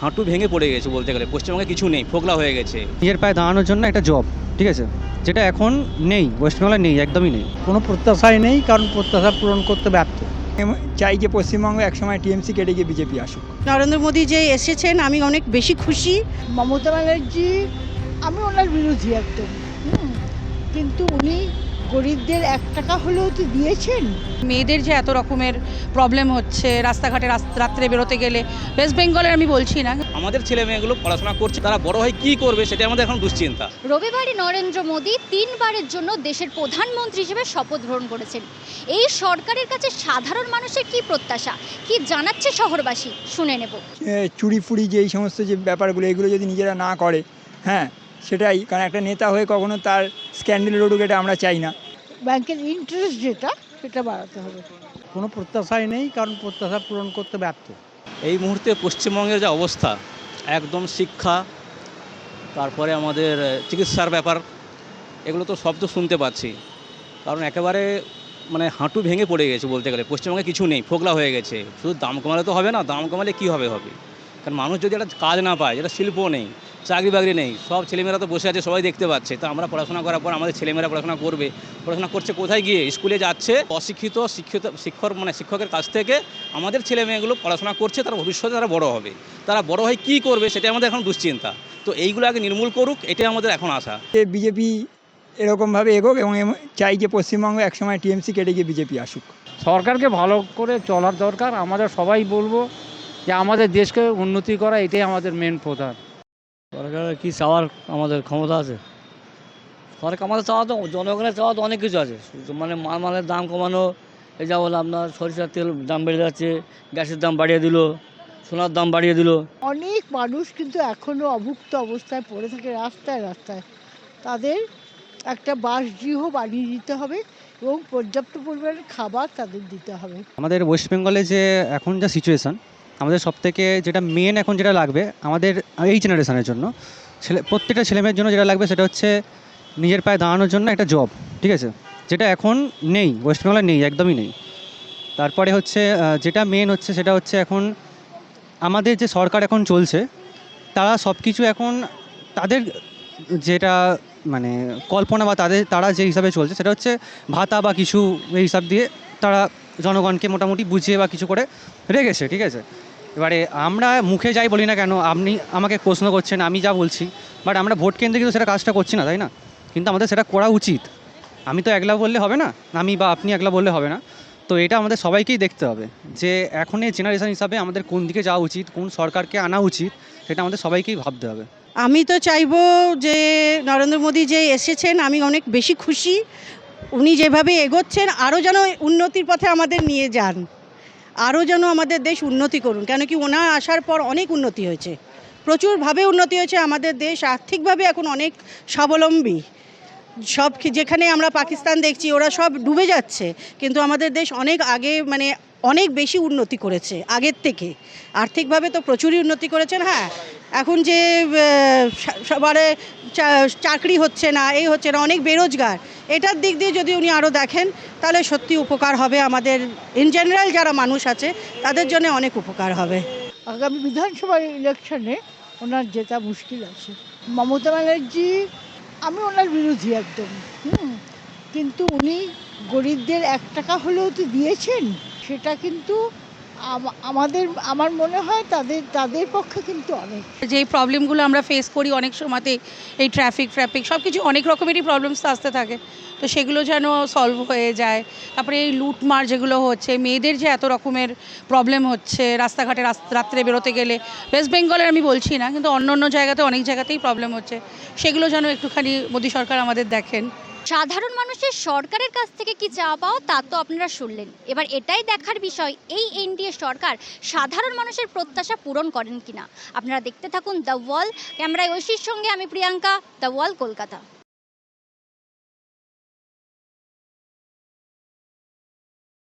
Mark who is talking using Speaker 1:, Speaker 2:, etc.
Speaker 1: হাঁটু ভেঙে পড়ে গেছে বলতে গেলে। পশ্চিমবঙ্গে কিছু নেই ফোকলা হয়ে গেছে।
Speaker 2: নিজের পায়ে দাঁড়ানোর জন্য একটা জব ঠিক আছে? যেটা এখন নেই ওয়েস্ট বেঙ্গলে নেই একদমই নেই।
Speaker 3: কোনো প্রত্যাশাই নেই কারণ প্রত্যাশা পূরণ করতে ব্যর্থ।
Speaker 4: চাই যে পশ্চিমবঙ্গ একসময় টিএমসি কেটে গিয়ে বিজেপি আসুক।
Speaker 5: নরেন্দ্র মোদী যে এসেছেন আমি অনেক বেশি খুশি।
Speaker 6: মমতা ব্যানার্জি আমি ওনার বিরোধী একদম। হুম। কিন্তু উনি গরিবদের এক টাকা হলেও তো দিয়েছেন।
Speaker 5: মেয়েদের যে এত রকমের প্রবলেম হচ্ছে রাস্তাঘাটে রাত্রে বেরোতে গেলে ওয়েস্ট বেঙ্গলের আমি বলছি না।
Speaker 1: আমাদের ছেলে মেয়েগুলো পড়াশোনা করছে তারা বড় হয়ে কি করবে সেটা আমাদের এখন দুশ্চিন্তা।
Speaker 7: রবিবারই নরেন্দ্র মোদী তিনবারের জন্য দেশের প্রধানমন্ত্রী হিসেবে শপথ গ্রহণ করেছেন। এই সরকারের কাছে সাধারণ মানুষের কি প্রত্যাশা? কি জানাচ্ছে শহরবাসী? শুনে নেব।
Speaker 4: চুরি ফুরি যে এই সমস্ত যে ব্যাপারগুলো এগুলো যদি নিজেরা না করে হ্যাঁ সেটাই কারণ একটা নেতা হয়ে কখনো তার স্ক্যান্ডেল লড়ুক এটা আমরা চাই না।
Speaker 6: ব্যাংকের ইন্টারেস্ট যেটা সেটা বাড়াতে হবে।
Speaker 3: কোনো প্রত্যাশাই নেই কারণ প্রত্যাশা পূরণ করতে ব্যর্থ।
Speaker 1: এই মুহূর্তে পশ্চিমবঙ্গের যে অবস্থা একদম শিক্ষা তারপরে আমাদের চিকিৎসার ব্যাপার এগুলো তো সব তো শুনতে পাচ্ছি। কারণ একেবারে মানে হাঁটু ভেঙে পড়ে গেছে বলতে গেলে। পশ্চিমবঙ্গে কিছু নেই ফোকলা হয়ে গেছে। শুধু দাম কমালে তো হবে না দাম কমালে কী হবে হবে? কারণ মানুষ যদি একটা কাজ না পায় যেটা শিল্প নেই চাকরি বাকরি নেই। সব ছেলেমেয়েরা তো বসে আছে সবাই দেখতে পাচ্ছে। তা আমরা পড়াশোনা করার পর আমাদের ছেলেমেয়েরা পড়াশোনা করবে। পড়াশোনা করছে কোথায় গিয়ে? স্কুলে যাচ্ছে। অশিক্ষিত শিক্ষিত শিক্ষক মানে শিক্ষকের কাছ থেকে আমাদের ছেলে মেয়েগুলো পড়াশোনা করছে তারা ভবিষ্যতে তারা বড় হবে। তারা বড় হয়ে কী করবে সেটাই আমাদের এখন দুশ্চিন্তা। তো এইগুলো আগে নির্মূল করুক এটাই আমাদের এখন আশা।
Speaker 4: যে বিজেপি এরকমভাবে এগোক এবং চাই যে পশ্চিমবঙ্গ একসময় টিএমসি কেটে গিয়ে বিজেপি আসুক।
Speaker 3: সরকারকে ভালো করে চলার দরকার। আমাদের সবাই বলব যে আমাদের দেশকে উন্নতি করা এটাই আমাদের মেন প্রধান।
Speaker 8: সরকারের কি চাওয়ার আমাদের ক্ষমতা আছে? সরকার আমাদের চাওয়া তো জনগণের চাওয়া তো অনেক কিছু আছে। মানে মাল মালের দাম কমানো এই যা বললাম আপনার সরিষার তেল দাম বেড়ে যাচ্ছে গ্যাসের দাম বাড়িয়ে দিল সোনার দাম বাড়িয়ে দিল।
Speaker 6: অনেক মানুষ কিন্তু এখনও অভুক্ত অবস্থায় পড়ে থাকে রাস্তায় রাস্তায়। তাদের একটা বাসগৃহ বানিয়ে দিতে হবে এবং পর্যাপ্ত পরিমাণে খাবার তাদের দিতে হবে।
Speaker 2: আমাদের ওয়েস্ট বেঙ্গলে যে এখন যা সিচুয়েশান আমাদের সব থেকে যেটা মেন এখন যেটা লাগবে আমাদের এই জেনারেশনের জন্য, ছেলে, প্রত্যেকটা ছেলেমেয়ের জন্য যেটা লাগবে সেটা হচ্ছে নিজের পায়ে দাঁড়ানোর জন্য একটা জব ঠিক আছে? যেটা এখন নেই ওয়েস্ট বেঙ্গলে নেই, একদমই নেই। তারপরে হচ্ছে যেটা মেন হচ্ছে সেটা হচ্ছে এখন আমাদের যে সরকার এখন চলছে, তারা সব কিছু এখন তাদের যেটা মানে কল্পনা বা তাদের, তারা যে হিসাবে চলছে সেটা হচ্ছে ভাতা বা কিছু এই হিসাব দিয়ে তারা জনগণকে মোটামুটি বুঝিয়ে বা কিছু করে রেখেছে, ঠিক আছে? এবারে আমরা মুখে যাই বলি না কেন, আপনি আমাকে প্রশ্ন করছেন, আমি যা বলছি বাট আমরা ভোট কেন্দ্রে কিন্তু সেটা কাজটা করছি না, তাই না? কিন্তু আমাদের সেটা করা উচিত। আমি তো একলা বললে হবে না, আমি বা আপনি একলা বললে হবে না। তো এটা আমাদের সবাইকেই দেখতে হবে যে এখন এই জেনারেশন হিসাবে আমাদের কোন দিকে যাওয়া উচিত, কোন সরকারকে আনা উচিত, সেটা আমাদের সবাইকেই ভাবতে হবে।
Speaker 5: আমি তো চাইব যে নরেন্দ্র মোদী যে এসেছেন, আমি অনেক বেশি খুশি। উনি যেভাবে এগোচ্ছেন আরও যেন উন্নতির পথে আমাদের নিয়ে যান। আরও যেন আমাদের দেশ উন্নতি করুন, কেন কি ওনার আসার পর অনেক উন্নতি হয়েছে। প্রচুরভাবে উন্নতি হয়েছে আমাদের দেশ, আর্থিকভাবে এখন অনেক স্বাবলম্বী। সব যেখানে আমরা পাকিস্তান দেখছি, ওরা সব ডুবে যাচ্ছে। কিন্তু আমাদের দেশ অনেক আগে মানে অনেক বেশি উন্নতি করেছে, আগের থেকে। আর্থিকভাবে তো প্রচুরই উন্নতি করেছেন হ্যাঁ। এখন যে সবারে চাকরি হচ্ছে না, এই হচ্ছে না, অনেক বেরোজগার। এটার দিক দিয়ে যদি উনি আরও দেখেন, তাহলে সত্যি উপকার হবে আমাদের ইন জেনারেল যারা মানুষ আছে, তাদের জন্য অনেক উপকার হবে।
Speaker 6: আগামী বিধানসভার ইলেকশনে ওনার জেতা মুশকিল আছে, মমতা ব্যানার্জি আমি ওনার বিরোধী একদম। হুম। কিন্তু উনি গরিবদের এক টাকা হলেও তো দিয়েছেন, সেটা কিন্তু আমাদের, আমার মনে হয় তাদের তাদের পক্ষে কিন্তু অনেক।
Speaker 5: যেই প্রবলেমগুলো আমরা ফেস করি অনেক সময়তে, এই ট্রাফিক ফ্র্যাফিক সব কিছু অনেক রকমেরই প্রবলেমস আসতে থাকে। তো সেগুলো যেন সলভ হয়ে যায়। তারপরে এই লুটমার যেগুলো হচ্ছে, মেয়েদের যে এত রকমের প্রবলেম হচ্ছে, রাস্তাঘাটে রাত্রে বেরোতে গেলে ওয়েস্ট বেঙ্গলের আমি বলছি না, কিন্তু অন্য অন্য জায়গাতে অনেক জায়গাতেই প্রবলেম হচ্ছে। সেগুলো যেন একটুখানি মোদী সরকার আমাদের দেখেন।
Speaker 7: সাধারণ মানুষের সরকারের কাছ থেকে কি চাওয়া পাও তা তো আপনারা শুনলেন। এবার এটাই দেখার বিষয়, এই এনডিএ সরকার সাধারণ মানুষের প্রত্যাশা পূরণ করেন কিনা? আপনারা দেখতে থাকুন দ্য ওয়াল ক্যামেরায় ঐশীর সঙ্গে আমি প্রিয়াঙ্কা দ্য ওয়াল কলকাতা।